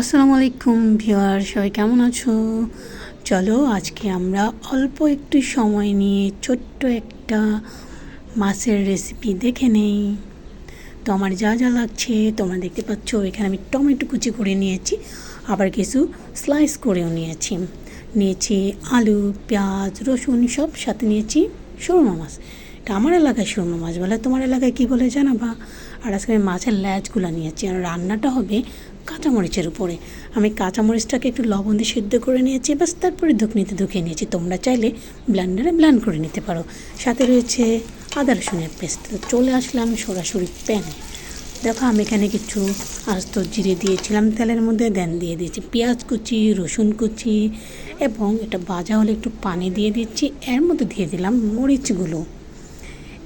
আসসালামু আলাইকুম ভিওয়ার সবাই কেমন আছো? চলো আজকে আমরা অল্প একটু সময় নিয়ে ছোট্ট একটা মাছের রেসিপি দেখে নেই। তো আমার যা যা লাগছে, তোমরা দেখতে পাচ্ছ, এখানে আমি টমেটো কুচি করে নিয়েছি, আবার কিছু স্লাইস করেও নিয়েছি। নিয়েছি আলু, পেঁয়াজ, রসুন, সব সাথে নিয়েছি সুরমা মাছ। এটা আমার এলাকায় সুরমা মাছ বলে, তোমার এলাকায় কী বলে জানাবা? আর আজকে আমি মাছের ল্যাজগুলো নিয়েছি, আর রান্নাটা হবে কাঁচামরিচের উপরে। আমি কাঁচামরিচটাকে একটু লবণ দিয়ে সিদ্ধ করে নিয়েছি বাস তারপরে ধুকনিতে ধুকিয়ে নিয়েছি। তোমরা চাইলে ব্ল্যান্ডারে ব্ল্যান্ড করে নিতে পারো। সাথে রয়েছে আদা রসুনের পেস্ট। তো চলে আসলাম সরাসরি প্যানে। দেখো, আমি এখানে কিছু আস্ত জিরে দিয়েছিলাম, তেলের মধ্যে দেন দিয়ে দিয়েছি। পেঁয়াজ কুচি, রসুন কুচি এবং এটা ভাজা হলে একটু পানি দিয়ে দিচ্ছি। এর মধ্যে দিয়ে দিলাম মরিচগুলো।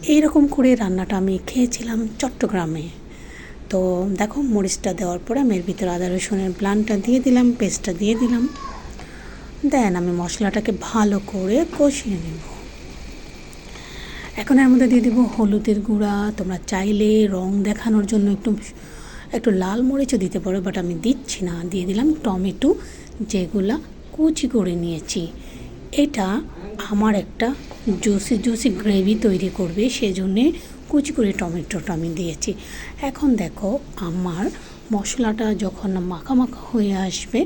এইরকম করে রান্নাটা আমি খেয়েছিলাম চট্টগ্রামে। তো দেখো মরিচটা দেওয়ার পরে আমি এর ভিতরে আদা রসুনের প্লানটা দিয়ে দিলাম পেস্টটা দিয়ে দিলাম। দেন আমি মশলাটাকে ভালো করে কষিয়ে নেব। এখন এর মধ্যে দিয়ে দেবো হলুদের গুঁড়া। তোমরা চাইলে রং দেখানোর জন্য একটু একটু লাল মরিচও দিতে পারো বাট আমি দিচ্ছি না। দিয়ে দিলাম টমেটো, যেগুলা কুচি করে নিয়েছি। এটা আমার একটা জুসি জুসি গ্রেভি তৈরি করবে, সেজন্যে কুচি করে টমেটোটা আমি দিয়েছি। এখন দেখো আমার মশলাটা যখন মাখা মাখা হয়ে আসবে,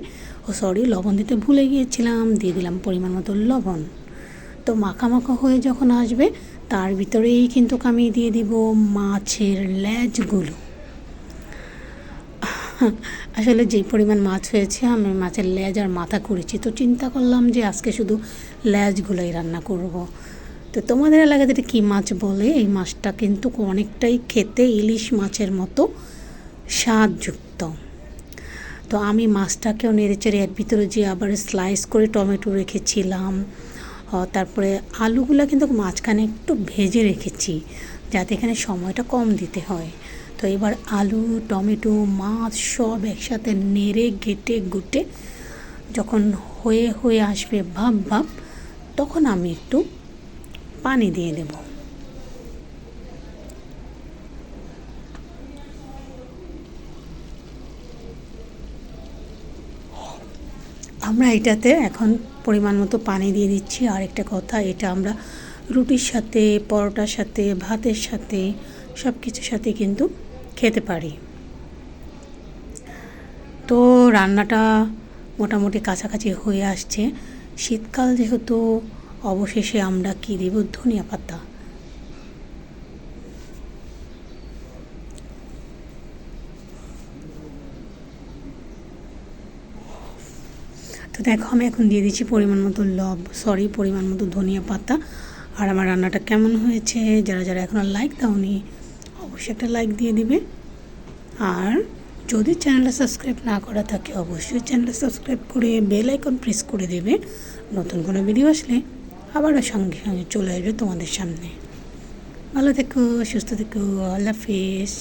ও সরি লবণ দিতে ভুলে গিয়েছিলাম, দিয়ে দিলাম পরিমাণ মতো লবণ। তো মাখা মাখা হয়ে যখন আসবে, তার ভিতরেই কিন্তু আমি দিয়ে দিব মাছের ল্যাজগুলো আসলে যে পরিমাণ মাছ হয়েছে, আমি মাছের লেজ আর মাথা করেছি, তো চিন্তা করলাম যে আজকে শুধু ল্যাজগুলোই রান্না করব। তো তোমাদের এলাকাতে এটা কী মাছ বলে? এই মাছটা কিন্তু অনেকটাই খেতে ইলিশ মাছের মতো স্বাদযুক্ত। তো আমি মাছটাকেও নেড়েচেড়ে এর ভিতরে যে আবার স্লাইস করে টমেটো রেখেছিলাম তারপরে আলুগুলো কিন্তু মাঝখানে একটু ভেজে রেখেছি, যাতে এখানে সময়টা কম দিতে হয়। তো এবার আলু, টমেটো, মাছ সব একসাথে নেড়ে গেটে গুটে যখন হয়ে হয়ে আসবে ভাব ভাব, তখন আমি একটু পানি দিয়ে দেব। আমরা এটাতে এখন পরিমাণ মতো পানি দিয়ে দিচ্ছি। আর একটা কথা, এটা আমরা রুটির সাথে, পরোটার সাথে, ভাতের সাথে সব কিছুর সাথে কিন্তু খেতে পারি। তো রান্নাটা মোটামুটি কাছাকাছি হয়ে আসছে। শীতকাল যেহেতু অবশেষে আমরা কী দেব? ধনিয়া পাতা। তো দেখো, আমি এখন দিয়ে দিচ্ছি পরিমাণ মতো লব সরি পরিমাণ মতো ধনিয়া পাতা। আর আমার রান্নাটা কেমন হয়েছে? যারা যারা এখনও লাইক দাওনি, অবশ্যই একটা লাইক দিয়ে দিবে। আর যদি চ্যানেলটা সাবস্ক্রাইব না করা থাকে, অবশ্যই চ্যানেলটা সাবস্ক্রাইব করে বেল আইকন প্রেস করে দেবে। নতুন কোনো ভিডিও আসলে আবারও সঙ্গে সঙ্গে চলে আসবে তোমাদের সামনে। ভালো থেকো সুস্থ থেকো আল্লাহ হাফিজ।